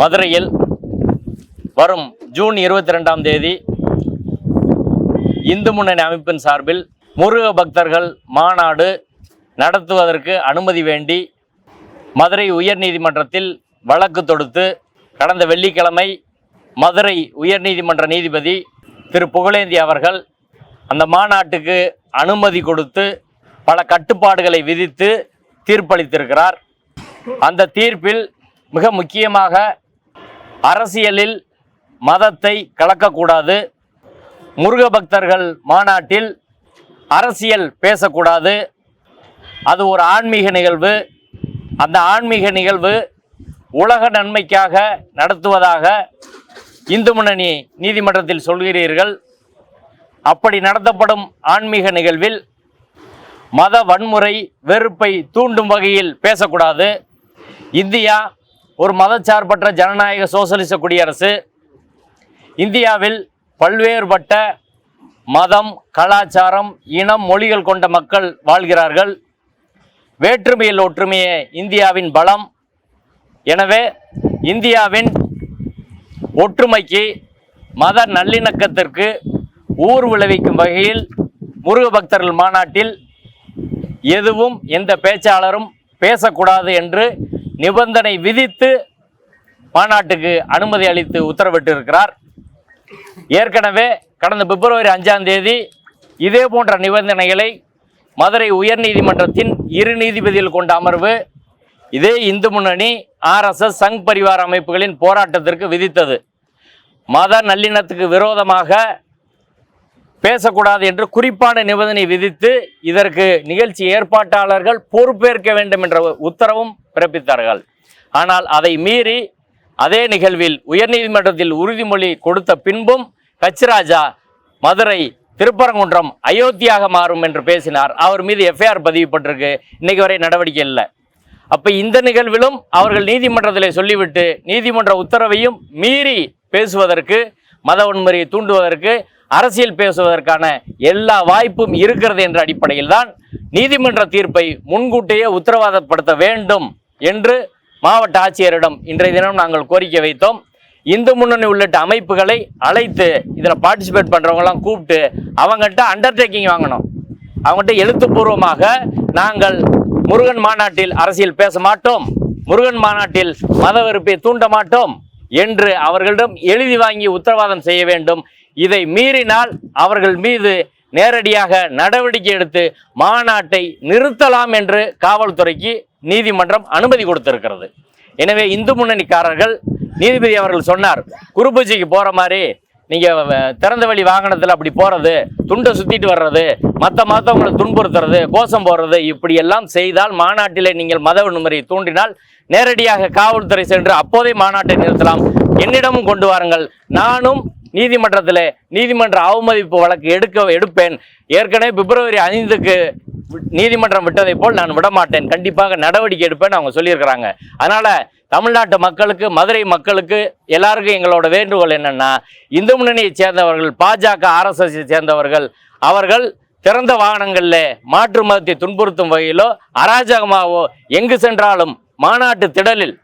மதுரையில் வரும் ஜூன் இருபத்தி ரெண்டாம் தேதி இந்து முன்னணி அமைப்பின் சார்பில் முருக பக்தர்கள் மாநாடு நடத்துவதற்கு அனுமதி வேண்டி மதுரை உயர்நீதிமன்றத்தில் வழக்கு தொடுத்து கடந்த வெள்ளிக்கிழமை மதுரை உயர்நீதிமன்ற நீதிபதி திரு புகழேந்தி அவர்கள் அந்த மாநாட்டுக்கு அனுமதி கொடுத்து பல கட்டுப்பாடுகளை விதித்து தீர்ப்பளித்திருக்கிறார். அந்த தீர்ப்பில் மிக முக்கியமாக அரசியலில் மதத்தை கலக்கக்கூடாது. முருக பக்தர்கள் மாநாட்டில் அரசியல் பேசக்கூடாது. அது ஒரு ஆன்மீக நிகழ்வு. அந்த ஆன்மீக நிகழ்வு உலக நன்மைக்காக நடத்துவதாக இந்து முன்னணி நீதிமன்றத்தில் சொல்கிறீர்கள். அப்படி நடத்தப்படும் ஆன்மீக நிகழ்வில் மத வன்முறை வெறுப்பை தூண்டும் வகையில் பேசக்கூடாது. இந்தியா ஒரு மதச்சார்பற்ற ஜனநாயக சோசலிச குடியரசு. இந்தியாவில் பல்வேறுபட்ட மதம் கலாச்சாரம் இனம் மொழிகள் கொண்ட மக்கள் வாழ்கிறார்கள். வேற்றுமையில் ஒற்றுமையே இந்தியாவின் பலம். எனவே இந்தியாவின் ஒற்றுமைக்கு மத நல்லிணக்கத்திற்கு ஊர் விளைவிக்கும் வகையில் முருக பக்தர்கள் மாநாட்டில் எதுவும் எந்த பேச்சாளரும் பேசக்கூடாது என்று நிபந்தனை விதித்து மாநாட்டுக்கு அனுமதி அளித்து உத்தரவிட்டிருக்கிறார். ஏற்கனவே கடந்த பிப்ரவரி அஞ்சாம் தேதி இதே போன்ற நிபந்தனைகளை மதுரை உயர்நீதிமன்றத்தின் இரு நீதிபதிகள் கொண்ட அமர்வு இதே இந்து முன்னணி ஆர்எஸ்எஸ் சங் பரிவார அமைப்புகளின் போராட்டத்திற்கு விதித்தது. மத நல்லிணத்துக்கு விரோதமாக பேசக்கூடாது என்று குறிப்பான நிபந்தனை விதித்து இதற்கு நிகழ்ச்சி ஏற்பாட்டாளர்கள் பொறுப்பேற்க வேண்டும் என்ற உத்தரவும் பிறப்பித்தார்கள். ஆனால் அதை மீறி அதே நிகழ்வில் உயர்நீதிமன்றத்தில் உறுதிமொழி கொடுத்த பின்பும் கச்சிராஜா மதுரை திருப்பரங்குன்றம் அயோத்தியாக மாறும் என்று பேசினார். அவர் மீது எஃப்ஐஆர் பதிவுப்பட்டிருக்கு இன்னைக்கு வரை நடவடிக்கை இல்லை. அப்போ இந்த நிகழ்விலும் அவர்கள் நீதிமன்றத்தில் சொல்லிவிட்டு நீதிமன்ற உத்தரவையும் மீறி பேசுவதற்கு மத வன்முறையை தூண்டுவதற்கு அரசியல் பேசுவதற்கான எல்லா வாய்ப்பும் இருக்கிறது என்ற அடிப்படையில் தான் நீதிமன்ற தீர்ப்பை முன்கூட்டியே உத்தரவாதப்படுத்த வேண்டும் என்று மாவட்ட ஆட்சியரிடம் இன்றைய தினம் நாங்கள் கோரிக்கை வைத்தோம். இந்து முன்னணி உள்ளிட்ட அமைப்புகளை அழைத்து இதில் பார்ட்டிசிபேட் பண்ணுறவங்களாம் கூப்பிட்டு அவங்ககிட்ட அண்டர்டேக்கிங் வாங்கணும். அவங்ககிட்ட எழுத்துப்பூர்வமாக நாங்கள் முருகன் மாநாட்டில் அரசியல் பேச மாட்டோம். முருகன் மாநாட்டில் மத வெறுப்பை தூண்ட மாட்டோம் என்று அவர்களிடம் எழுதி வாங்கி உத்தரவாதம் செய்ய வேண்டும். இதை மீறினால் அவர்கள் மீது நேரடியாக நடவடிக்கை எடுத்து மாநாட்டை நிறுத்தலாம் என்று காவல்துறைக்கு நீதிமன்றம் அனுமதி கொடுத்திருக்கிறது. எனவே இந்து முன்னணிக்காரர்கள் நீதிபதி அவர்கள் சொன்னார் குரு பூஜைக்கு மாதிரி நீங்கள் வ- திறந்த வழி வாகனத்தில் அப்படி போகிறது துண்டை சுற்றிட்டு வர்றது மற்ற மதத்தவங்களை துன்புறுத்துறது கோஷம் போடுறது இப்படியெல்லாம் செய்தால் மாநாட்டிலே நீங்கள் மத வன்முறையை தூண்டினால் நேரடியாக காவல்துறை சென்று அப்போதே மாநாட்டை நிறுத்தலாம். என்னிடமும் கொண்டு வாருங்கள். நானும் நீதிமன்றத்தில் நீதிமன்ற அவமதிப்பு வழக்கு எடுக்க எடுப்பேன். ஏற்கனவே பிப்ரவரி ஐந்துக்கு நீதிமன்றம் விட்டதை போல் நான் விட மாட்டேன் கண்டிப்பாக நடவடிக்கை எடுப்பேன் அவங்க சொல்லியிருக்கிறாங்க. அதனால் தமிழ்நாட்டு மக்களுக்கு மதுரை மக்களுக்கு எல்லாருக்கும் எங்களோட வேண்டுகோள் என்னென்னா இந்து முன்னணியை சேர்ந்தவர்கள் பாஜக ஆர்எஸ்எஸை சேர்ந்தவர்கள் அவர்கள் திறந்த வாகனங்களில் மாற்று மதத்தை துன்புறுத்தும் வகையிலோ அராஜகமாகவோ எங்கு சென்றாலும் மாநாட்டு திடலில்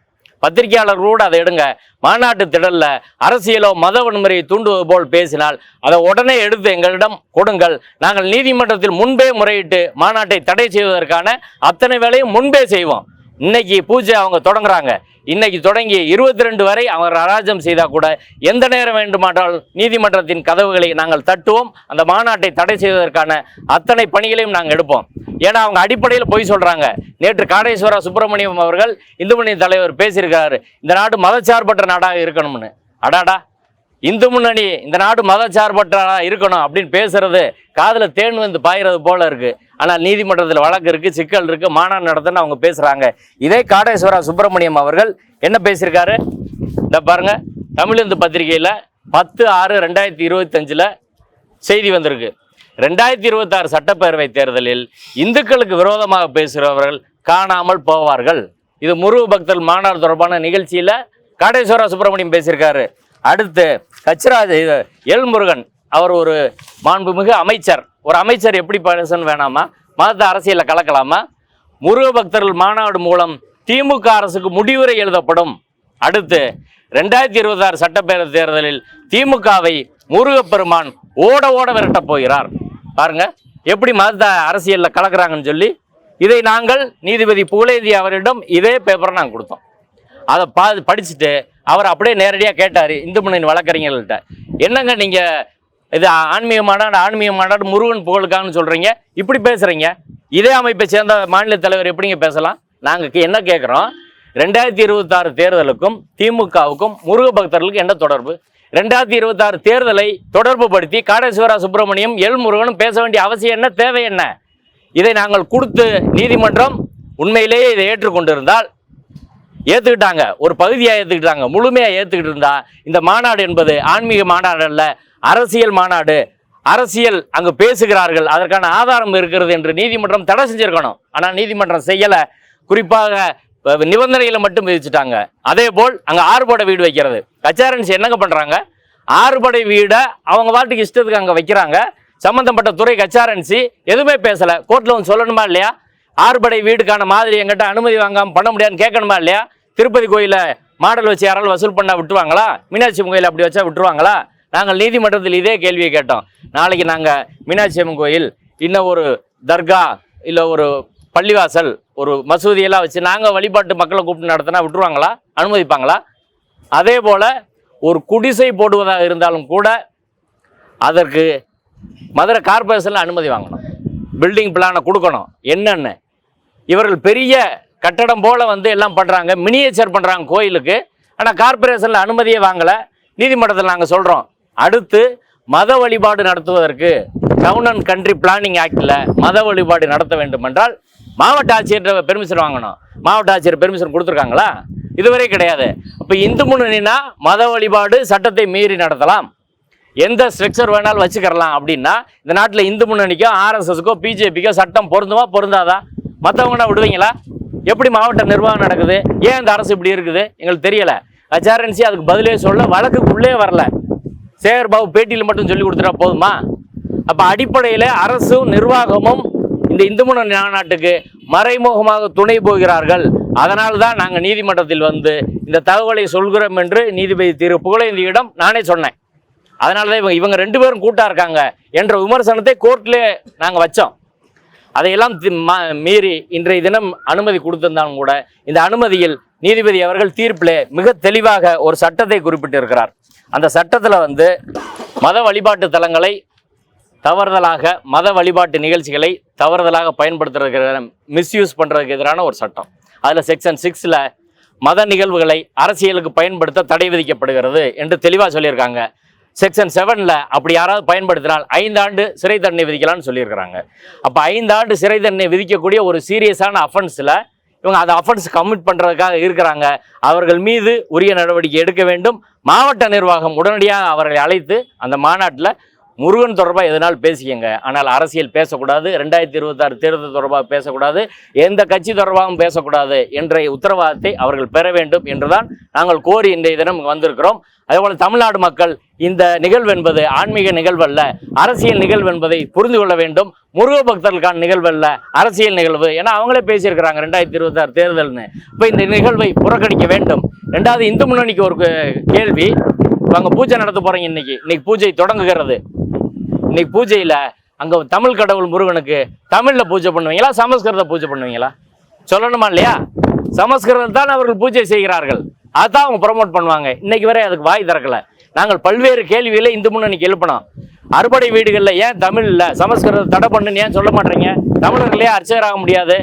பத்திரிகையாளர்களோடு அதை எடுங்க. மாநாட்டு திடலில் அரசியலோ மத வன்முறையை தூண்டுவது போல் பேசினால் அதை உடனே எடுத்து எங்களிடம் கொடுங்கள். நாங்கள் நீதிமன்றத்தில் முன்பே முறையிட்டு மாநாட்டை தடை செய்வதற்கான அத்தனை வேலையும் முன்பே செய்வோம். இன்னைக்கு பூஜை அவங்க தொடங்குறாங்க. இன்னைக்கு தொடங்கி இருபத்தி ரெண்டு வரை அவர் அராஜம் செய்தால் கூட எந்த நேரம் வேண்டுமானால் நீதிமன்றத்தின் கதவுகளை நாங்கள் தட்டுவோம். அந்த மாநாட்டை தடை செய்வதற்கான அத்தனை பணிகளையும் நாங்கள் எடுப்போம். ஏன்னா அவங்க அடிப்படையில் பொய் சொல்றாங்க. நேற்று காடேஸ்வரா சுப்பிரமணியம் அவர்கள் இந்து முன்னணி தலைவர் பேசியிருக்காரு இந்த நாடு மதச்சார்பற்ற நாடாக இருக்கணும்னு. அடாடா. இந்து முன்னணி இந்த நாடு மதச்சார்பற்ற இருக்கணும் அப்படின்னு பேசுறது காதில் தேன் வந்து பாயிறது போல இருக்கு. ஆனால் நீதிமன்றத்தில் வழக்கு இருக்கு சிக்கல் இருக்கு மாநாடு நடத்துன்னு அவங்க பேசுறாங்க. இதே காடேஸ்வரா சுப்பிரமணியம் அவர்கள் என்ன பேசியிருக்காரு? இந்த பாருங்க தமிழ் இந்து பத்திரிகையில் பத்து ஆறு ரெண்டாயிரத்தி இருபத்தஞ்சில் செய்தி வந்திருக்கு. ரெண்டாயிரத்தி இருபத்தாறு சட்டப்பேரவை தேர்தலில் இந்துக்களுக்கு விரோதமாக பேசுகிறவர்கள் காணாமல் போவார்கள். இது முருக பக்தர் மாநாடு தொடர்பான நிகழ்ச்சியில் காடேஸ்வரா சுப்பிரமணியம் பேசியிருக்காரு. அடுத்து கச்சிராஜ் எல் முருகன் அவர் ஒரு மாண்புமிகு அமைச்சர். ஒரு அமைச்சர் எப்படி பேசணும் வேணாமா? மதத்தை அரசியலில் கலக்கலாமா? முருக பக்தர்கள் மாநாடு மூலம் திமுக அரசுக்கு முடிவுரை எழுதப்படும். அடுத்து ரெண்டாயிரத்தி இருபத்தாறு சட்டப்பேரவை தேர்தலில் திமுகவை முருகப்பெருமான் ஓட ஓட விரட்டப் போகிறார். பாருங்க. எப்படி மத அரசியலில் கலக்கிறாங்கன்னு சொல்லி இதை நாங்கள் நீதிபதி புகழேந்தி அவரிடம் இதே பேப்பரை நாங்கள் கொடுத்தோம். அதை பா படிச்சுட்டு அவர் அப்படியே நேரடியாக கேட்டார் இந்து முன்னணி வழக்கறிஞர்கள்ட்ட என்னங்க நீங்கள் இது ஆன்மீக மாநாடு ஆன்மீக மாநாடு முருகன் புகழுக்கான்னு சொல்கிறீங்க இப்படி பேசுகிறீங்க இதே அமைப்பை சேர்ந்த மாநில தலைவர் எப்படிங்க பேசலாம்? நாங்கள் என்ன கேட்குறோம் ரெண்டாயிரத்தி இருபத்தாறு தேர்தலுக்கும் திமுகவுக்கும் முருக பக்தர்களுக்கு என்ன தொடர்பு? ரெண்டாயிரத்தி இருபத்தாறு தேர்தலை தொடர்பு படுத்தி காடேஸ்வரா சுப்பிரமணியம் எல் முருகனும் பேச வேண்டிய அவசியம் என்ன தேவை என்ன? இதை நாங்கள் கொடுத்து நீதிமன்றம் உண்மையிலேயே இதை ஏற்றுக்கொண்டிருந்தால் ஏற்றுக்கிட்டாங்க ஒரு பகுதியாக ஏற்றுக்கிட்டாங்க முழுமையாக ஏற்றுக்கிட்டு இருந்தால் இந்த மாநாடு என்பது ஆன்மீக மாநாடு அல்ல அரசியல் மாநாடு. அரசியல் அங்கு பேசுகிறார்கள். அதற்கான ஆதாரம் இருக்கிறது என்று நீதிமன்றம் தடை செஞ்சிருக்கணும். ஆனால் நீதிமன்றம் செய்யலை. குறிப்பாக நிபந்தனைகளை மட்டும் விதிச்சுட்டாங்க. அதே போல் அங்கே ஆறுபடை வீடு வைக்கிறது. கச்சாரன்ஸ் என்னங்க பண்ணுறாங்க ஆறுபடை வீடை அவங்க பாட்டுக்கு இஷ்டத்துக்கு அங்கே வைக்கிறாங்க. சம்மந்தப்பட்ட துறை கச்சாரன்சி எதுவுமே பேசலை. கோர்ட்டில் வந்து சொல்லணுமா இல்லையா? ஆறுபடை வீடுக்கான மாதிரி எங்கிட்ட அனுமதி வாங்காமல் பண்ண முடியாதுன்னு கேட்கணுமா இல்லையா? திருப்பதி கோயிலை மாடல் வச்சு யாராலும் வசூல் பண்ணால் விட்டுருவாங்களா? மீனாட்சி கோயில் அப்படி வச்சா விட்டுருவாங்களா? நாங்கள் நீதிமன்றத்தில் இதே கேள்வியை கேட்டோம். நாளைக்கு நாங்கள் மீனாட்சி அம்மன் கோயில் இன்னும் ஒரு தர்கா இல்லை ஒரு பள்ளிவாசல் ஒரு மசூதியெல்லாம் வச்சு நாங்கள் வழிபாட்டு மக்களை கூப்பிட்டு நடத்தினா விட்டுருவாங்களா? அனுமதிப்பாங்களா? அதே போல் ஒரு குடிசை போடுவதாக இருந்தாலும் கூட அதற்கு மதுரை கார்பரேஷனில் அனுமதி வாங்கணும். பில்டிங் பிளானை கொடுக்கணும். என்னென்னு? இவர்கள் பெரிய கட்டடம் போல் வந்து எல்லாம் பண்ணுறாங்க மினியேச்சர் பண்ணுறாங்க கோயிலுக்கு. ஆனால் கார்பரேஷனில் அனுமதியே வாங்கலை. நீதிமன்றத்தில் நாங்கள் சொல்கிறோம் அடுத்து மத வழிபாடு நடத்துவதற்கு டவுன் அண்ட் கண்ட்ரி பிளானிங் ஆக்டில் மத வழிபாடு நடத்த வேண்டும் என்றால் மாவட்ட ஆட்சியர் பெர்மிஷன் வாங்கணும். மாவட்ட ஆட்சியர் பெர்மிஷன் கொடுத்துருக்காங்களா? இதுவரை கிடையாது. அப்போ இந்து முன்னணினா மத வழிபாடு சட்டத்தை மீறி நடத்தலாம். எந்த ஸ்ட்ரக்சர் வேணாலும் வச்சுக்கிறலாம் அப்படின்னா இந்த நாட்டில் இந்து முன்னணிக்கோ ஆர்எஸ்எஸ்க்கோ பிஜேபிக்கோ சட்டம் பொருந்துமா பொருந்தாதா? மற்றவங்கன்னா விடுவீங்களா? எப்படி மாவட்ட நிர்வாகம் நடக்குது? ஏன் இந்த அரசு இப்படி இருக்குது? எங்களுக்கு தெரியலை. ஹச்ஆர்என்சி அதுக்கு பதிலே சொல்ல வழக்குக்குள்ளே வரல. சேகர் பாபு பேட்டியில் மட்டும் சொல்லி கொடுத்துட்டா போதுமா? அப்போ அடிப்படையில் அரசும் நிர்வாகமும் இந்த இந்து மன மாநாட்டுக்கு மறைமுகமாக துணை போகிறார்கள். அதனால் தான் நாங்கள் நீதிமன்றத்தில் வந்து இந்த தகவலை சொல்கிறோம் என்று நீதிபதி திரு புகழேந்தியிடம் நானே சொன்னேன். அதனால தான் இவங்க இவங்க ரெண்டு பேரும் கூட்டாக இருக்காங்க என்ற விமர்சனத்தை கோர்ட்ல நாங்கள் வச்சோம். அதையெல்லாம் தி- ம- மீறி இன்றைய தினம் அனுமதி கொடுத்திருந்தாலும் கூட இந்த அனுமதியில் நீதிபதி அவர்கள் தீர்ப்பிலே மிக தெளிவாக ஒரு சட்டத்தை குறிப்பிட்டிருக்கிறார். அந்த சட்டத்தில் வந்து மத வழிபாட்டு தலங்களை தவறுதலாக மத வழிபாட்டு நிகழ்ச்சிகளை தவறுதலாக பயன்படுத்துறதுக்கு மிஸ்யூஸ் பண்ணுறதுக்கு எதிரான ஒரு சட்டம். அதில் செக்ஷன் சிக்ஸில் மத நிகழ்வுகளை அரசியலுக்கு பயன்படுத்த தடை விதிக்கப்படுகிறது என்று தெளிவாக சொல்லியிருக்காங்க. செக்ஷன் செவனில் அப்படி யாராவது பயன்படுத்தினால் ஐந்தாண்டு சிறை தண்டனை விதிக்கலாம்னு சொல்லியிருக்கிறாங்க. அப்போ ஐந்தாண்டு சிறை தண்டனை விதிக்கக்கூடிய ஒரு சீரியஸான அஃபென்ஸில் இவங்க அதை அஃபென்ஸ் கமிட் பண்ணுறதுக்காக இருக்கிறாங்க. அவர்கள் மீது உரிய நடவடிக்கை எடுக்க வேண்டும். மாவட்ட நிர்வாகம் உடனடியாக அவர்களை அழைத்து அந்த மாநாட்டில் முருகன் தொடர்பாக எதனால் பேசிக்கங்க ஆனால் அரசியல் பேசக்கூடாது. ரெண்டாயிரத்தி இருபத்தாறு தேர்தல் தொடர்பாக பேசக்கூடாது. எந்த கட்சி தொடர்பாகவும் பேசக்கூடாது என்ற உத்தரவாதத்தை அவர்கள் பெற வேண்டும் என்றுதான் நாங்கள் கோரி இன்றைய தினம் வந்திருக்கிறோம். அதேபோல் தமிழ்நாடு மக்கள் இந்த நிகழ்வு என்பது ஆன்மீக நிகழ்வு அல்ல அரசியல் நிகழ்வு என்பதை புரிந்து கொள்ள வேண்டும். முருக பக்தர்களுக்கான நிகழ்வு அல்ல அரசியல் நிகழ்வு. ஏன்னா அவங்களே பேசியிருக்கிறாங்க ரெண்டாயிரத்தி இருபத்தாறு தேர்தல்னு. இப்போ இந்த நிகழ்வை புறக்கணிக்க வேண்டும். ரெண்டாவது இந்து முன்னணிக்கு ஒரு கேள்வி. கேள்வி அங்கே பூஜை நடத்த போகிறீங்க இன்னைக்கு. இன்னைக்கு பூஜை தொடங்குகிறது. இன்னைக்கு பூஜையில் அங்கே தமிழ் கடவுள் முருகனுக்கு தமிழில் பூஜை பண்ணுவீங்களா சமஸ்கிருத பூஜை பண்ணுவீங்களா? சொல்லணுமா இல்லையா? சமஸ்கிருதம் தான் அவர்கள் பூஜை செய்கிறார்கள். அதான் அவங்க ப்ரமோட் பண்ணுவாங்க. இன்னைக்கு வரை அதுக்கு வாய் திறக்கல. நாங்கள் பல்வேறு கேள்விகளை இந்து முன்னணிக்கு எழுப்பினோம். அறுபடை வீடுகளில் ஏன் தமிழ் இல்லை சமஸ்கிருதம் தடை பண்ணுன்னு ஏன் சொல்ல மாட்டீங்க? தமிழர்களே அர்ச்சகராக முடியாது.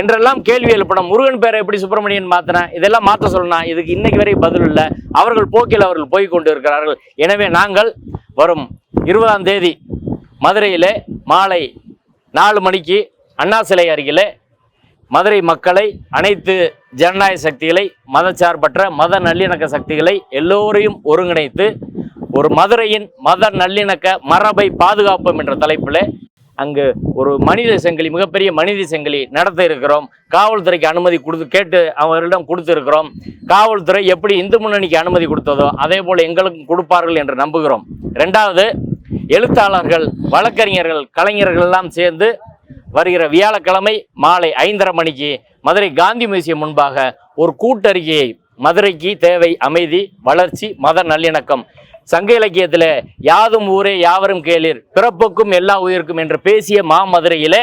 என்றெல்லாம் கேள்வி எழுப்பணும் முருகன் பேரை எப்படி சுப்பிரமணியன் மாத்தினேன் இதெல்லாம் மாற்ற சொல்லணும். இதுக்கு இன்னைக்கு வரை பதில் இல்லை. அவர்கள் போக்கில் அவர்கள் போய் கொண்டு இருக்கிறார்கள் எனவே நாங்கள் வரும் இருபதாம் தேதி மதுரையில் மாலை நாலு மணிக்கு அண்ணா சிலை அருகில் மதுரை மக்களை அனைத்து ஜனநாயக சக்திகளை மதச்சார்பற்ற மத நல்லிணக்க சக்திகளை எல்லோரையும் ஒருங்கிணைத்து ஒரு மதுரையின் மத நல்லிணக்க மரபை பாதுகாப்போம் என்ற தலைப்பில் அங்கு ஒரு மனித செங்கலி மிகப்பெரிய மனித செங்கலி நடத்த இருக்கிறோம். காவல்துறைக்கு அனுமதி கொடுத்து கேட்டு அவர்களிடம் கொடுத்துருக்கிறோம். காவல்துறை எப்படி இந்து முன்னணிக்கு அனுமதி கொடுத்ததோ அதே போல் எங்களுக்கும் கொடுப்பார்கள் என்று நம்புகிறோம். ரெண்டாவது எழுத்தாளர்கள் வழக்கறிஞர்கள் கலைஞர்கள் எல்லாம் சேர்ந்து வருகிற வியாழக்கிழமை மாலை ஐந்தரை மணிக்கு மதுரை காந்தி மியூசியம் முன்பாக ஒரு கூட்டறிக்கையை மதுரைக்கு தேவை அமைதி வளர்ச்சி மத நல்லிணக்கம் சங்க இலக்கியத்தில் யாதும் ஊரே யாவரும் கேளிர் பிறப்புக்கும் எல்லா உயிருக்கும் என்று பேசிய மாமதுரையிலே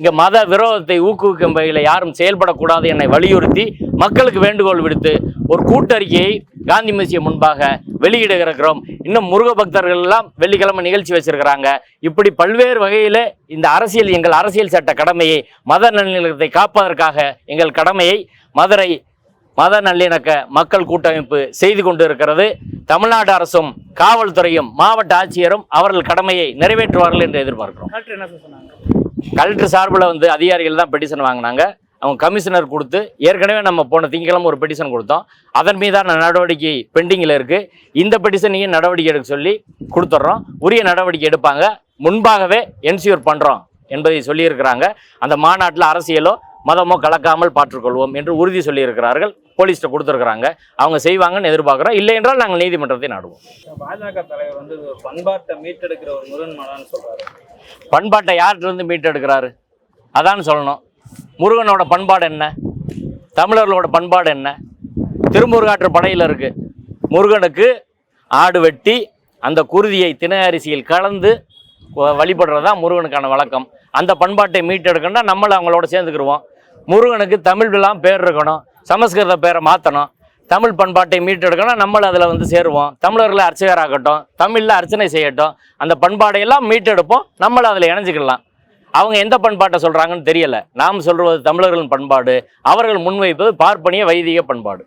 இங்கே மத விரோதத்தை ஊக்குவிக்கும் வகையில் யாரும் செயல்படக்கூடாது என்னை வலியுறுத்தி மக்களுக்கு வேண்டுகோள் விடுத்து ஒரு கூட்டறிக்கையை காந்தி மியூசியம் முன்பாக வெளியிட இருக்கிறோம் இன்னும் முருக பக்தர்கள் எல்லாம் வெள்ளிக்கிழமை நிகழ்ச்சி வச்சிருக்கிறாங்க. இப்படி பல்வேறு வகையில் இந்த அரசியல் எங்கள் அரசியல் சட்ட கடமையை மத நல்லிணக்கத்தை காப்பதற்காக எங்கள் கடமையை மதுரை மத நல்லிணக்க மக்கள் கூட்டமைப்பு செய்து கொண்டு இருக்கிறது தமிழ்நாடு அரசும் காவல்துறையும் மாவட்ட ஆட்சியரும் அவர்கள் கடமையை நிறைவேற்றுவார்கள் என்று எதிர்பார்க்கிறோம். கலெக்டர் சார்பில் வந்து அதிகாரிகள் தான் பெட்டிஷன் வாங்கினாங்க. அவங்க கமிஷனர் கொடுத்து ஏற்கனவே நம்ம போன திங்கக்கிழமை ஒரு பெட்டிஷன் கொடுத்தோம். அதன் மீதான நடவடிக்கை பெண்டிங்கில் இருக்குது இந்த பெட்டிஷனையும் நடவடிக்கை எடுக்க சொல்லி கொடுத்துட்றோம். உரிய நடவடிக்கை எடுப்பாங்க. முன்பாகவே என்சியூர் பண்ணுறோம் என்பதை சொல்லியிருக்கிறாங்க. அந்த மாநாட்டில் அரசியலோ மதமோ கலக்காமல் பார்த்துக்கொள்வோம் என்று உறுதி சொல்லியிருக்கிறார்கள். போலீஸ்கிட்ட கொடுத்துருக்குறாங்க. அவங்க செய்வாங்கன்னு எதிர்பார்க்குறோம். இல்லை என்றால் நாங்கள் நீதிமன்றத்தை நாடுவோம். பாஜக தலைவர் வந்து பண்பாட்டை மீட்டெடுக்கிற ஒரு முருகன் மலான்னு சொல்றாரு. பண்பாட்டை யார்கிட்ட இருந்து மீட்டெடுக்கிறாரு? அதான் சொல்லணும். முருகனோட பண்பாடு என்ன? தமிழர்களோட பண்பாடு என்ன? திருமுருகாற்று படையில் இருக்கு. முருகனுக்கு ஆடு வெட்டி அந்த குருதியை தினை அரிசியில் கலந்து வழிபடுறது தான் முருகனுக்கான வழக்கம். அந்த பண்பாட்டை மீட்டெடுக்கணும்னா நம்மளை அவங்களோட சேர்ந்துக்கிருவோம். முருகனுக்கு தமிழ் எல்லாம் பேர் இருக்கணும். சமஸ்கிருத பேரை மாற்றணும் தமிழ் பண்பாட்டை மீட்டெடுக்கணும் நம்மள அதில் வந்து சேருவோம். தமிழர்களை அர்ச்சகராகட்டும் தமிழில் அர்ச்சனை செய்யட்டும். அந்த பண்பாடையெல்லாம் மீட்டெடுப்போம். நம்மளும் அதில் இணைஞ்சிக்கலாம். அவங்க எந்த பண்பாட்டை சொல்கிறாங்கன்னு தெரியலை. நாம் சொல்வது தமிழர்களின் பண்பாடு அவர்கள் முன்வைப்பது பார்ப்பனிய வைதிக பண்பாடு.